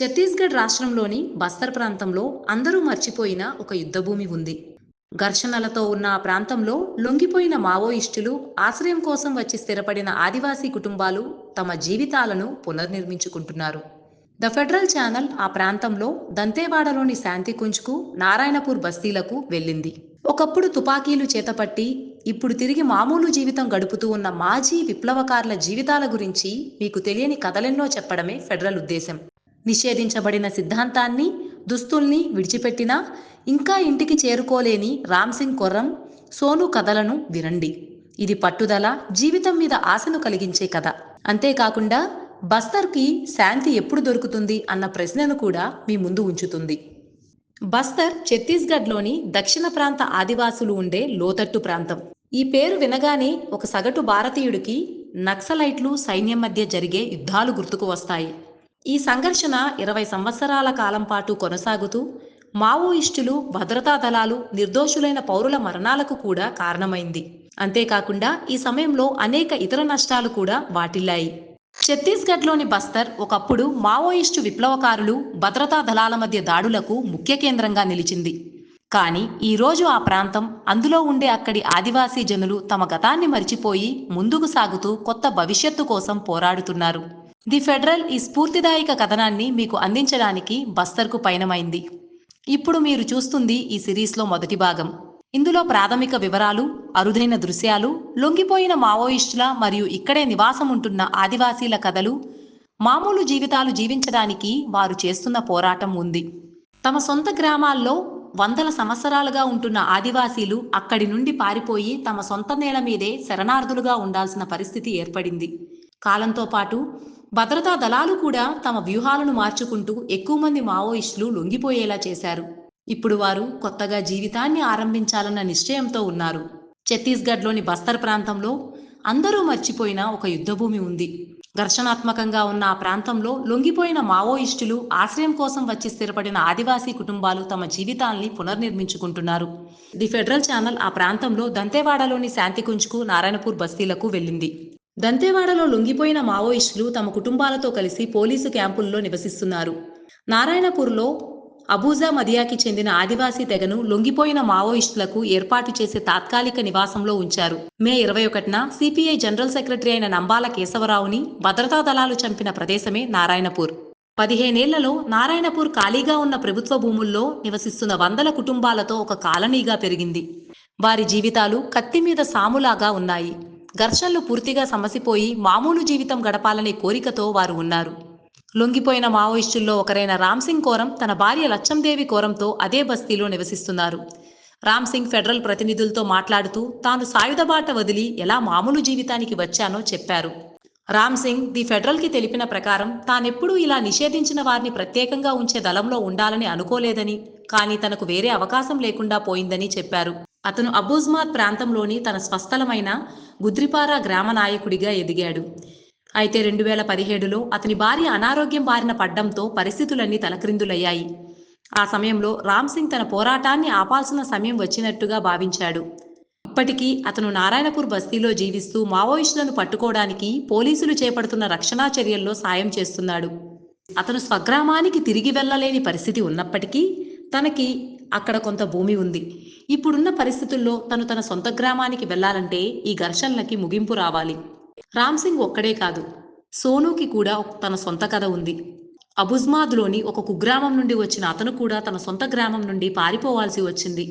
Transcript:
ఛత్తీస్గఢ్ రాష్ట్రంలోని బస్తర్ ప్రాంతంలో అందరూ మర్చిపోయిన ఒక యుద్ధభూమి ఉంది. ఘర్షణలతో ఉన్న ఆ ప్రాంతంలో లొంగిపోయిన మావోయిస్టులు ఆశ్రయం కోసం వచ్చి స్థిరపడిన ఆదివాసీ కుటుంబాలు తమ జీవితాలను పునర్నిర్మించుకుంటున్నారు. ద ఫెడరల్ ఛానల్ ఆ ప్రాంతంలో దంతేవాడలోని శాంతికుంజ్కు నారాయణపూర్ బస్తీలకు వెళ్ళింది. ఒకప్పుడు తుపాకీలు చేతపట్టి ఇప్పుడు తిరిగి మామూలు జీవితం గడుపుతూ ఉన్న మాజీ విప్లవకారుల జీవితాల గురించి మీకు తెలియని కథలెన్నో చెప్పడమే ఫెడరల్ ఉద్దేశం. నిషేధించబడిన సిద్ధాంతాన్ని దుస్తుల్ని విడిచిపెట్టినా ఇంకా ఇంటికి చేరుకోలేని రామ్ సింగ్ కొర్రం సోను కథలను వినండి. ఇది పట్టుదల జీవితం మీద ఆశను కలిగించే కథ. అంతేకాకుండా బస్తర్కి శాంతి ఎప్పుడు దొరుకుతుంది అన్న ప్రశ్నను కూడా మీ ముందు ఉంచుతుంది. బస్తర్ ఛత్తీస్గఢ్లోని దక్షిణ ప్రాంత ఆదివాసులు ఉండే లోతట్టు ప్రాంతం. ఈ పేరు వినగానే ఒక సగటు భారతీయుడికి నక్సలైట్లు సైన్యం మధ్య జరిగే యుద్ధాలు గుర్తుకు వస్తాయి. ఈ సంఘర్షణ ఇరవై సంవత్సరాల కాలం పాటు కొనసాగుతూ మావోయిస్టులు భద్రతా దళాలు నిర్దోషులైన పౌరుల మరణాలకు కూడా కారణమైంది. అంతేకాకుండా ఈ సమయంలో అనేక ఇతర నష్టాలు కూడా వాటిల్లాయి. ఛత్తీస్గఢ్లోని బస్తర్ ఒకప్పుడు మావోయిస్టు విప్లవకారులు భద్రతా దళాల మధ్య దాడులకు ముఖ్య కేంద్రంగా నిలిచింది. కానీ ఈరోజు ఆ ప్రాంతం అందులో ఉండే అక్కడి ఆదివాసీ జనులు తమ గతాన్ని మరిచిపోయి ముందుకు సాగుతూ కొత్త భవిష్యత్తు కోసం పోరాడుతున్నారు. ది ఫెడరల్ ఈ స్ఫూర్తిదాయక కథనాన్ని మీకు అందించడానికి బస్తర్కు పయనమైంది. ఇప్పుడు మీరు చూస్తుంది ఈ సిరీస్లో మొదటి భాగం. ఇందులో ప్రాథమిక వివరాలు అరుదైన దృశ్యాలు లొంగిపోయిన మావోయిస్టుల మరియు ఇక్కడే నివాసం ఉంటున్న ఆదివాసీల కథలు మామూలు జీవితాలు జీవించడానికి వారు చేస్తున్న పోరాటం ఉంది. తమ సొంత గ్రామాల్లో వందల సంవత్సరాలుగా ఉంటున్న ఆదివాసీలు అక్కడి నుండి పారిపోయి తమ సొంత నేల మీదే శరణార్థులుగా ఉండాల్సిన పరిస్థితి ఏర్పడింది. కాలంతో పాటు భద్రతా దళాలు కూడా తమ వ్యూహాలను మార్చుకుంటూ ఎక్కువ మంది మావోయిస్టులు లొంగిపోయేలా చేశారు. ఇప్పుడు వారు కొత్తగా జీవితాన్ని ఆరంభించాలన్న నిశ్చయంతో ఉన్నారు. ఛత్తీస్గఢ్లోని బస్తర్ ప్రాంతంలో అందరూ మర్చిపోయిన ఒక యుద్ధభూమి ఉంది. ఘర్షణాత్మకంగా ఉన్న ఆ ప్రాంతంలో లొంగిపోయిన మావోయిస్టులు ఆశ్రయం కోసం వచ్చి స్థిరపడిన ఆదివాసీ కుటుంబాలు తమ జీవితాల్ని పునర్నిర్మించుకుంటున్నారు. ది ఫెడరల్ ఛానల్ ఆ ప్రాంతంలో దంతేవాడలోని శాంతికుంజ్కు నారాయణపూర్ బస్తీలకు వెళ్ళింది. దంతేవాడలో లొంగిపోయిన మావోయిస్టులు తమ కుటుంబాలతో కలిసి పోలీసు క్యాంపుల్లో నివసిస్తున్నారు. నారాయణపూర్లో అబూజా మదియాకి చెందిన ఆదివాసీ తెగను లొంగిపోయిన మావోయిస్టులకు ఏర్పాటు చేసే తాత్కాలిక నివాసంలో ఉంచారు. మే ఇరవై ఒకటిన సిపిఐ జనరల్ సెక్రటరీ అయిన నంబాల కేశవరావుని భద్రతా దళాలు చంపిన ప్రదేశమే నారాయణపూర్. పదిహేనేళ్ళలో నారాయణపూర్ ఖాళీగా ఉన్న ప్రభుత్వ భూముల్లో నివసిస్తున్న వందల కుటుంబాలతో ఒక కాలనీగా పెరిగింది. వారి జీవితాలు కత్తి మీద సాములాగా ఉన్నాయి. ఘర్షణలు పూర్తిగా సమసిపోయి మామూలు జీవితం గడపాలనే కోరికతో వారు ఉన్నారు. లొంగిపోయిన మావోయిస్టుల్లో ఒకరైన రామ్ సింగ్ కోరం తన భార్య లచ్చందేవి కోరంతో అదే బస్తీలో నివసిస్తున్నారు. రామ్ సింగ్ ఫెడరల్ ప్రతినిధులతో మాట్లాడుతూ తాను సాయుధ బాట వదిలి ఎలా మామూలు జీవితానికి వచ్చానో చెప్పారు. రామ్ సింగ్ ది ఫెడరల్కి తెలిపిన ప్రకారం తానెప్పుడూ ఇలా నిషేధించిన వారిని ప్రత్యేకంగా ఉంచే దళంలో ఉండాలని అనుకోలేదని కానీ తనకు వేరే అవకాశం లేకుండా పోయిందని చెప్పారు. అతను అబూజ్మాద్ ప్రాంతంలోని తన స్వస్థలమైన గుద్రిపారా గ్రామ నాయకుడిగా ఎదిగాడు. అయితే రెండు వేల పదిహేడులో అతని భార్య అనారోగ్యం బారిన పడ్డంతో పరిస్థితులన్నీ తలక్రిందులయ్యాయి. ఆ సమయంలో రామ్ సింగ్ తన పోరాటాన్ని ఆపాల్సిన సమయం వచ్చినట్టుగా భావించాడు. ఇప్పటికీ అతను నారాయణపూర్ బస్తీలో జీవిస్తూ మావోయిస్టులను పట్టుకోవడానికి పోలీసులు చేపడుతున్న రక్షణా చర్యల్లో సాయం చేస్తున్నాడు. అతను స్వగ్రామానికి తిరిగి వెళ్ళలేని పరిస్థితి ఉన్నప్పటికీ తనకి అక్కడ కొంత భూమి ఉంది. ఇప్పుడున్న పరిస్థితుల్లో తను తన సొంత గ్రామానికి వెళ్ళాలంటే ఈ ఘర్షణలకి ముగింపు రావాలి. రామ్ సింగ్ ఒక్కడే కాదు. సోనూకి కూడా తన సొంత కథ ఉంది. అబుజ్మాద్లోని ఒక కుగ్రామం నుండి వచ్చిన అతను కూడా తన సొంత గ్రామం నుండి పారిపోవాల్సి వచ్చింది.